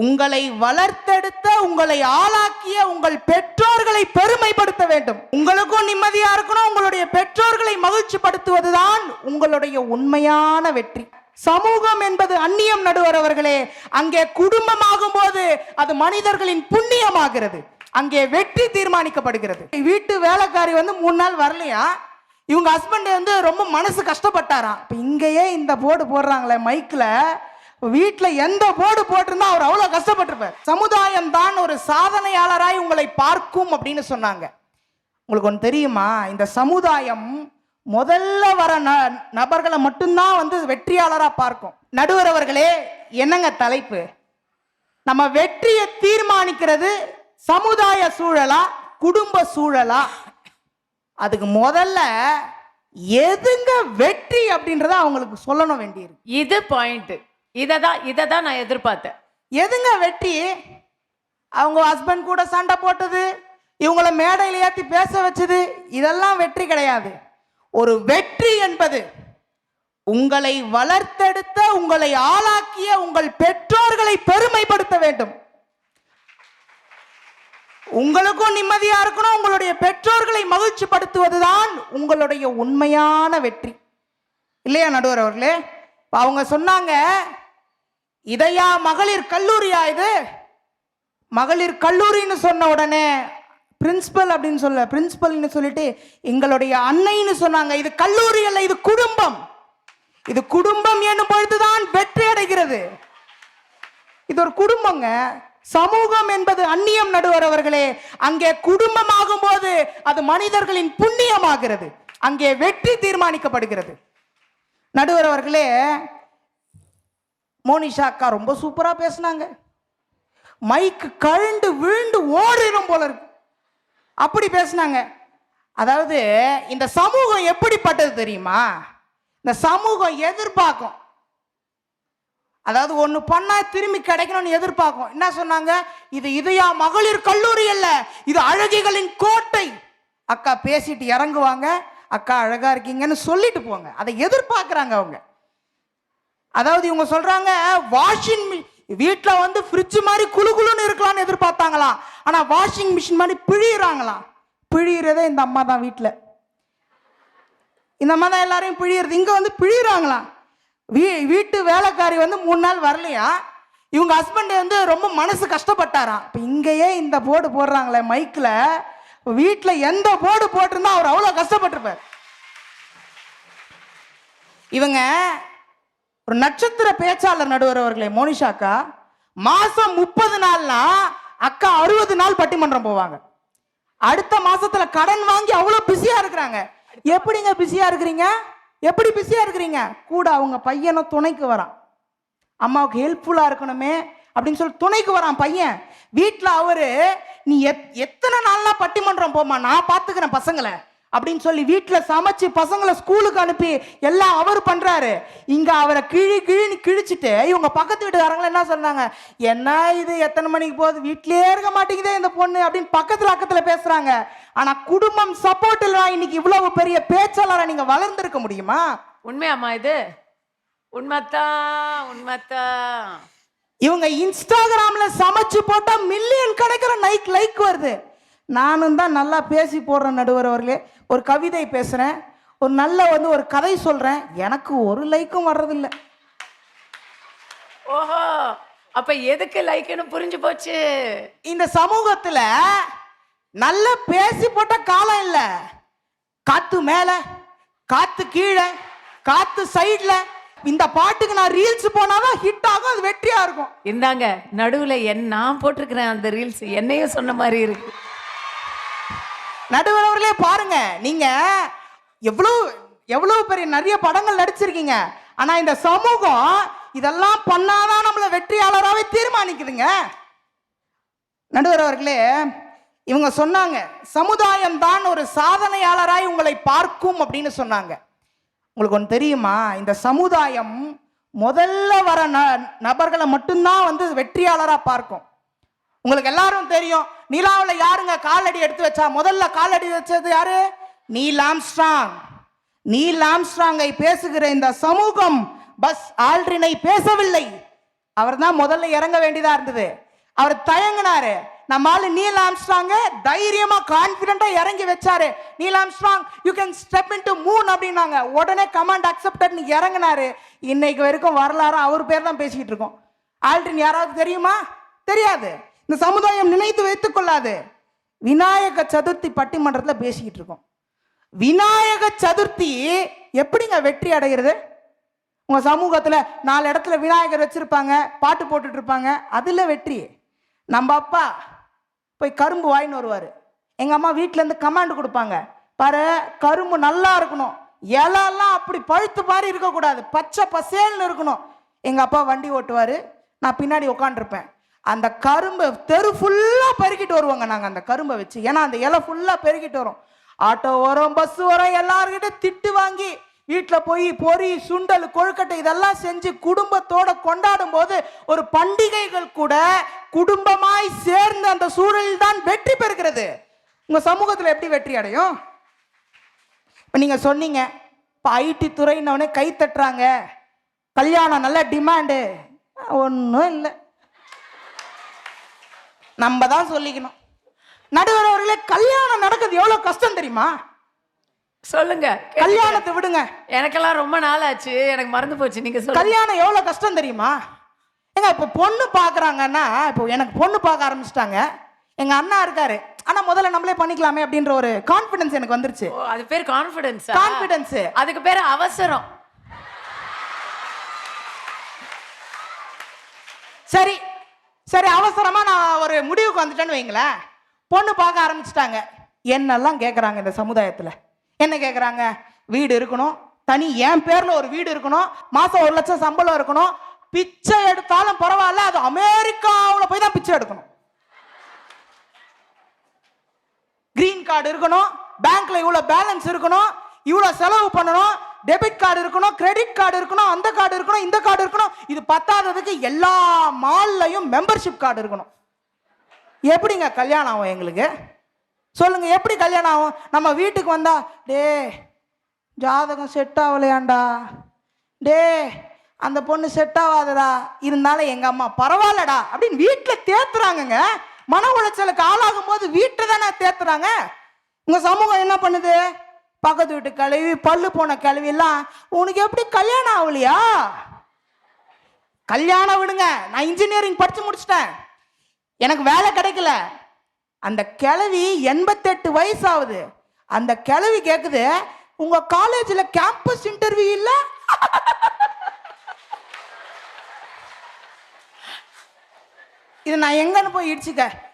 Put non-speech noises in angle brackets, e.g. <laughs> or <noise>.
உங்களை வளர்த்தெடுத்த உங்களை ஆளாக்கிய உங்கள் பெற்றோர்களை பெருமைப்படுத்த வேண்டும். உங்களுக்கும் நிம்மதியா இருக்கணும் உங்களுடைய பெற்றோர்களை மகிழ்ச்சிப்படுத்துவதுதான் உங்களுடைய உண்மையான வெற்றி. சமூகம் என்பது அந்நியம் நடுவர் அவர்களே. அங்கே குடும்பமாகும் போது அது மனிதர்களின் புண்ணியமாகிறது. அங்கே வெற்றி தீர்மானிக்கப்படுகிறது. வீட்டு வேலைக்காரி வந்து மூணு நாள் வரலையா? இவங்க ஹஸ்பண்ட் வந்து ரொம்ப மனசு கஷ்டப்பட்டாராம். இப்போ இங்கேயே இந்த போர்டு போடுறாங்களே மைக்கில் வீட்டில் எந்த போர்டு போட்டிருந்தா அவர் அவ்வளோ கஷ்டப்பட்டிருப்பார். சமுதாயம் தான் ஒரு சாதனையாளராய் உங்களை பார்க்கும் அப்படின்னு சொன்னாங்க. உங்களுக்கு ஒன்று தெரியுமா? இந்த சமுதாயம் முதல்ல வர ந நபர்களை மட்டும்தான் வந்து வெற்றியாளராக பார்க்கும். நடுவர் அவர்களே என்னங்க தலைப்பு? நம்ம வெற்றியை தீர்மானிக்கிறது சமுதாய சூழலா குடும்ப சூழலா? அதுக்கு முதல்ல எதுங்க வெற்றி அப்படின்றத அவங்களுக்கு சொல்லணும் வேண்டியிருக்கு. இது பாயிண்ட் இதை தான் இதை தான் நான் எதிர்பார்த்தேன். எதுங்க வெற்றி அவங்க ஹஸ்பண்ட் கூட சண்டை போட்டது இவங்கள மேடையில் ஏற்றி பேச வச்சது இதெல்லாம் வெற்றி கிடையாது. ஒரு வெற்றி என்பது உங்களை வளர்த்தெடுத்த உங்களை ஆளாக்கிய உங்கள் பெற்றோர்களை பெருமைப்படுத்த வேண்டும். உங்களுக்கும் நிம்மதியா இருக்கணும் உங்களுடைய பெற்றோர்களை மகிழ்ச்சிப்படுத்துவதுதான் உங்களுடைய உண்மையான வெற்றி. இல்லையா நடுவர் அவர்களே? அவங்க சொன்னாங்க இதையா மகளிர் கல்லூரியா இது? மகளிர் கல்லூரின்னு சொன்ன உடனே பிரின்சிபல் அப்படின்னு சொல்ல பிரின்சிபல்னு சொல்லிட்டு எங்களுடைய அன்னைன்னு சொன்னாங்க. இது கல்லூரி அல்ல இது குடும்பம். இது குடும்பம் என்னும் பொழுதுதான் வெற்றி அடைகிறது. இது ஒரு குடும்பங்க. சமூகம் என்பது அந்நியம் நடுவர் அவர்களே. அங்கே குடும்பமாகும் போது அது மனிதர்களின் புண்ணியமாகிறது. அங்கே வெற்றி தீர்மானிக்கப்படுகிறது. நடுவர் அவர்களே மோனிஷா அக்கா ரொம்ப சூப்பராக பேசினாங்க. மைக்கு கழுண்டு விழுந்து ஓடிடும் போல இருக்கு. அப்படி பேசினாங்க. அதாவது இந்த சமூகம் எப்படிப்பட்டது தெரியுமா? இந்த சமூகம் எதிர்பார்க்கும். அதாவது ஒன்று பண்ணால் திரும்பி கிடைக்கணும்னு எதிர்பார்க்கும். என்ன சொன்னாங்க? இது இதையா மகளிர் கல்லூரி அல்ல இது அழகிகளின் கோட்டை. அக்கா பேசிட்டு இறங்குவாங்க. அக்கா அழகாக இருக்கீங்கன்னு சொல்லிட்டு போங்க. அதை எதிர்பார்க்குறாங்க அவங்க. அதாவது இவங்க சொல்றாங்க வாஷிங் வீட்டில் வந்து ஃப்ரிட்ஜ் மாதிரி குளு குளுன்னு இருக்கலாம்னு எதிர்பார்த்தாங்களாம். ஆனால் வாஷிங் மிஷின் மாதிரி பிழியிறாங்களாம். பிழியிறதே இந்த அம்மா தான் வீட்டில் இந்த அம்மா தான் எல்லாரையும் பிழியிறது. இங்கே வந்து பிழியிறாங்களாம். வீ வீட்டு வேலைக்காரி வந்து மூணு நாள் வரலையா? இவங்க ஹஸ்பண்ட் வந்து ரொம்ப மனசு கஷ்டப்பட்டாராம். இப்போ இங்கேயே இந்த போர்டு போடுறாங்களே மைக்கில் வீட்டில் எந்த போர்டு போட்டிருந்தா அவர் அவ்வளோ கஷ்டப்பட்டிருப்பார். இவங்க ஒரு நட்சத்திர பேச்சாளர் நடுவர் அவர்களே மோனிஷா அக்கா மாசம் முப்பது நாள்னா அக்கா அறுபது நாள் பட்டிமன்றம் போவாங்க. அடுத்த மாசத்துல கடன் வாங்கி அவ்வளோ பிஸியா இருக்கிறாங்க. எப்படிங்க பிஸியா இருக்கிறீங்க? எப்படி பிஸியா இருக்கிறீங்க? கூட அவங்க பையனும் துணைக்கு வரான். அம்மாவுக்கு ஹெல்ப்ஃபுல்லா இருக்கணுமே அப்படின்னு சொல்லி துணைக்கு வரான் பையன். வீட்டில் அவரு நீ எத் எத்தனை நாள்லாம் பட்டிமன்றம் போமா நான் பார்த்துக்கிறேன் பசங்களை. அப்படின்னு சொல்லி வீட்டில் சமைச்சு பசங்களை ஸ்கூலுக்கு அனுப்பி எல்லாம் அவர் பண்றாரு. இங்க அவரை கிழி கிழின்னு கிழிச்சிட்டு இவங்க பக்கத்து வீட்டுக்காரங்க என்ன சொன்னாங்க? என்ன இது? எத்தனை மணிக்கு போகுது? வீட்டிலேயே இருக்க மாட்டேங்குதே இந்த பொண்ணு அப்படின்னு பக்கத்துல அக்கத்துல பேசுறாங்க. ஆனா குடும்பம் சப்போர்ட் இல்லைனா இன்னைக்கு இவ்வளவு பெரிய பேச்சாளரா நீங்க வளர்ந்திருக்க முடியுமா? உண்மையாம்மா இது? உண்மைத்தான் உண்மைத்தான் இவங்க இன்ஸ்டாகிராம்ல சமைச்சு போட்டா மில்லியன் கணக்கிற லைக் லைக் வருது. நானும் தான் நல்லா பேசி போடுறேன் நடுவர் அவர்களே. ஒரு கவிதை பேசுறேன் ஒரு நல்ல வந்து ஒரு கதை சொல்றேன் எனக்கு ஒரு லைக்கும் வர்றதில்ல. ஓஹோ அப்ப எதுக்கு லைக்னு புரிஞ்சு போச்சு. இந்த சமூகத்துல நல்ல பேசி போட்ட காலம் இல்ல. காத்து மேல காத்து கீழே காத்து சைடுல இந்த பாட்டுக்கு நான் ரீல்ஸ் போனாதான் ஹிட் ஆகும் அது வெற்றியா இருக்கும். இந்தாங்க நடுவுல என் நான் போட்டிருக்கிறேன் அந்த ரீல்ஸ் என்னையும் சொன்ன மாதிரி இருக்கு. நடுவர் அவர்களே பாருங்க. நீங்க எவ்வளவு எவ்வளவு பெரிய நிறைய படங்கள் நடிச்சிருக்கீங்க. ஆனா இந்த சமூகம் இதெல்லாம் பண்ணாதான் நம்மள வெற்றியாளராகவே தீர்மானிக்குதுங்க. நடுவர் அவர்களே இவங்க சொன்னாங்க சமுதாயம் தான் ஒரு சாதனையாளராய் உங்களை பார்க்கும் அப்படின்னு சொன்னாங்க. உங்களுக்கு ஒன்று தெரியுமா? இந்த சமுதாயம் முதல்ல வர ந நபர்களை மட்டும்தான் வந்து வெற்றியாளராக பார்க்கும். உங்களுக்கு எல்லாரும் தெரியும். நிலாவில் யாருங்க காலடி எடுத்து வச்சா? முதல்ல காலடி வச்சது யாரு? Neil Armstrong. நீல் ஆம்ஸ்ட்ராங்கை பேசுகிற இந்த சமூகம் பஸ் ஆல்ட்ரினை பேசவில்லை. அவர் தான் முதல்ல இறங்க வேண்டியதா இருந்தது. அவர் தயங்கினாரு. நம்ம ஆளு நீல் ஆம்ஸ்ட்ராங்க தைரியமா கான்பிடண்டா இறங்கி வச்சாரு. Neil Armstrong you can step in to moon அப்படின்னாங்க. உடனே கமாண்ட் அக்செப்டட்னு இறங்குனாரு. இன்னைக்கு வரைக்கும் வரலாறு அவர் பேர் தான் பேசிக்கிட்டு இருக்கோம். ஆல்ட்ரின் யாராவது தெரியுமா? தெரியாது. இந்த சமுதாயம் நினைத்து வைத்துக் கொள்ளாது. விநாயக சதுர்த்தி பட்டிமன்றத்தில் பேசிக்கிட்டு இருக்கோம். விநாயக சதுர்த்தி எப்படிங்க வெற்றி அடைகிறது உங்கள் சமூகத்தில் நாலு இடத்துல விநாயகர் வச்சுருப்பாங்க பாட்டு போட்டுட்டு இருப்பாங்க அதில் வெற்றி. நம்ம அப்பா போய் கரும்பு வாங்கின்னு வருவார். எங்கள் அம்மா வீட்டிலேருந்து கமாண்டு கொடுப்பாங்க. பாரு கரும்பு நல்லா இருக்கணும். இலெல்லாம் அப்படி பழுத்து மாதிரி இருக்கக்கூடாது. பச்சை பசேல்னு இருக்கணும். எங்கள் அப்பா வண்டி ஓட்டுவார். நான் பின்னாடி உட்காண்டிருப்பேன் அந்த கரும்பை தெரு ஃபுல்லாக பெருக்கிட்டு வருவாங்க நாங்கள் அந்த கரும்பை வச்சு. ஏன்னா அந்த இலை ஃபுல்லாக பெருக்கிட்டு வரும். ஆட்டோ வரும் பஸ் வரும் எல்லாருக்கிட்ட திட்டு வாங்கி வீட்டில் போய் பொரி சுண்டல் கொழுக்கட்டை இதெல்லாம் செஞ்சு குடும்பத்தோட கொண்டாடும் போது ஒரு பண்டிகைகள் கூட குடும்பமாய் சேர்ந்து அந்த சூழலில் தான் வெற்றி பெறுகிறது. உங்கள் சமூகத்தில் எப்படி வெற்றி அடையும்? இப்போ நீங்கள் சொன்னீங்க இப்போ ஐடி துறையினவனே கை தட்டுறாங்க. கல்யாணம் நல்ல டிமாண்டு ஒன்றும் இல்லை. நம்ம தான் சொல்லிக்கணும். நடுவர் அவர்களே கல்யாணம் நடக்குது எவ்வளோ கஷ்டம் தெரியுமா? சொல்லுங்க. கல்யாணத்தை விடுங்க. எனக்கெல்லாம் ரொம்ப நாள் ஆச்சு எனக்கு மறந்து போச்சு. நீங்க கல்யாணம் எவ்வளோ கஷ்டம் தெரியுமா? ஏங்க இப்போ பொண்ணு பார்க்குறாங்கன்னா இப்போ எனக்கு பொண்ணு பார்க்க ஆரம்பிச்சிட்டாங்க. எங்கள் அண்ணா இருக்காரு. ஆனால் முதல்ல நம்மளே பண்ணிக்கலாமே அப்படின்ற ஒரு கான்ஃபிடன்ஸ் எனக்கு வந்துருச்சு. அது பேர் கான்ஃபிடன்ஸ் கான்ஃபிடன்ஸ் அதுக்கு பேர் அவசரம். சரி சரி அவசரமாக நான் ஒரு முடிவுக்கு வந்துட்டேன்னு வைங்களேன் பொண்ணு பார்க்க ஆரம்பிச்சிட்டாங்க. என்னெல்லாம் கேட்குறாங்க இந்த சமுதாயத்தில்? என்ன கேட்குறாங்க வீடு இருக்கணும். தனி என் பேரில் ஒரு வீடு இருக்கணும். மாதம் ஒரு லட்சம் சம்பளம் இருக்கணும். பிச்சை எடுத்தாலும் பரவாயில்ல அது அமெரிக்காவில் போய் தான் பிச்சை எடுக்கணும். கிரீன் கார்டு இருக்கணும். பேங்க்ல இவ்வளோ பேலன்ஸ் இருக்கணும். இவ்வளோ செலவு பண்ணணும். டெபிட் கார்டு இருக்கணும் கிரெடிட் கார்டு இருக்கணும் அந்த கார்டு இருக்கணும் இந்த கார்டு இருக்கணும். இது பத்தாததுக்கு எல்லா மால்லையும் மெம்பர்ஷிப் கார்டு இருக்கணும். எப்படிங்க கல்யாணம் ஆகும் எங்களுக்கு? சொல்லுங்க எப்படி கல்யாணம் ஆகும்? நம்ம வீட்டுக்கு வந்தா டே ஜாதகம் செட் ஆகலையாண்டா? டே அந்த பொண்ணு செட் ஆகாதடா? இருந்தாலும் எங்க அம்மா பரவாயில்லடா அப்படின்னு வீட்டில் தேத்துறாங்கங்க. மன உளைச்சலுக்கு ஆளாகும் போது வீட்டில் தானே தேத்துறாங்க. உங்க சமூகம் என்ன பண்ணுது? பக்கத்து வீட்டு கழுவி பல்லு போன கழுவி எல்லாம் உனக்கு எப்படி கல்யாணம் ஆகலையா? கல்யாணம் விடுங்க நான் இன்ஜினியரிங் படிச்சு முடிச்சிட்டேன். எனக்கு வேலை கிடைக்கல. அந்த கிழவி எண்பத்தெட்டு வயசு ஆகுது அந்த கிழவி கேக்குது உங்க காலேஜில் கேம்பஸ் இன்டர்வியூ இல்ல? <laughs> இது நான் எங்கன்னு போய் இடிச்சுக்க.